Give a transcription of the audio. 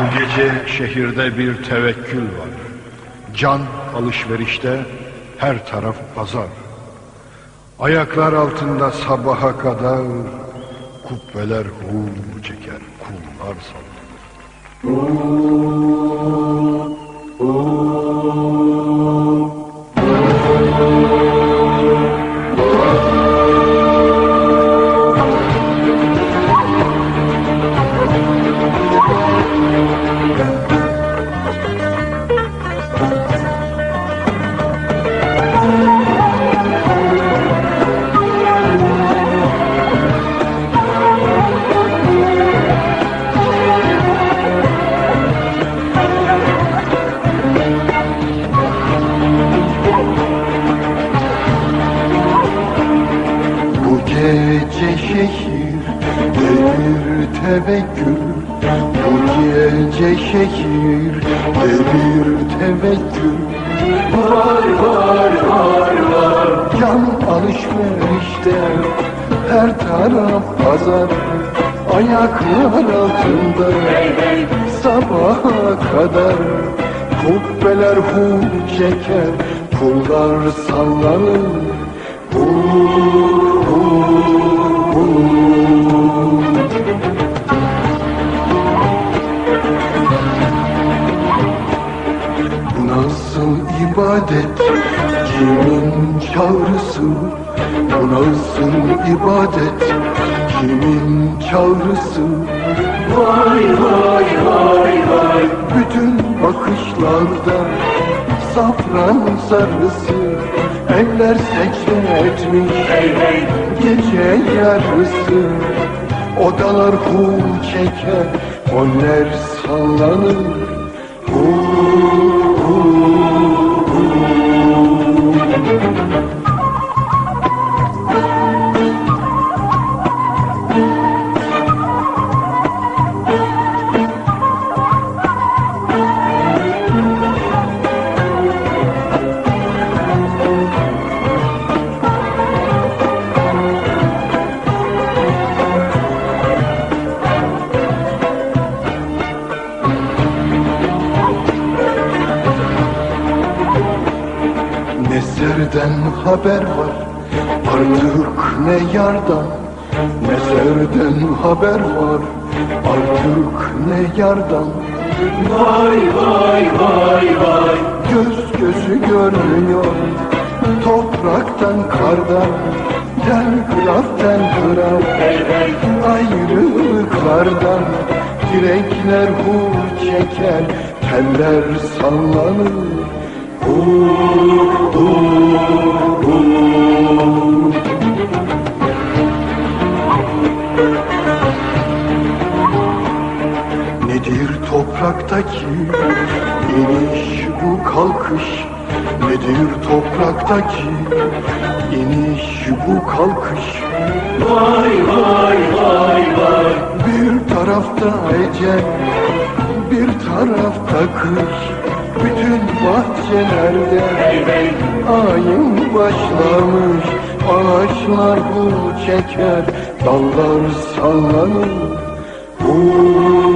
Bu gece şehirde bir tevekkül var. Can alışverişte her taraf pazar. Ayaklar altında sabaha kadar kubbeler hu çeker, kullar sallar. Gece şehirde bir tevekkül. Bu gece şehirde bir tevekkül. Var var var var Can alışverişte her taraf pazar. Ayaklar altında sabaha kadar. Kubbeler hu çeker Pullar sallanır. Hu ibadet. Kimin çağrısı Bu nasıl ibadet? Kimin çağrısı? Vay vay vay vay. Bütün bakışlarda Safran sarısı Eller secde etmiş Gece yarısı. Odalar hu çeker Onlar sallanır Hu Ne serden haber var? Artık ne yardan Ne serden haber var? Artık ne yardan? Vay vay vay vay. Göz gözü görmüyor. Topraktan kardan Telgraften kıran. Ayrılıklardan Direkler hu çeker. Teller sallanır Nedir topraktaki iniş bu kalkış? Nedir topraktaki iniş bu kalkış? Vay vay vay vay. Bir tarafta ecel bir tarafta kış bahçelerde ayın başlamış Ağaçlar bu çeker dallar sallanır. Hu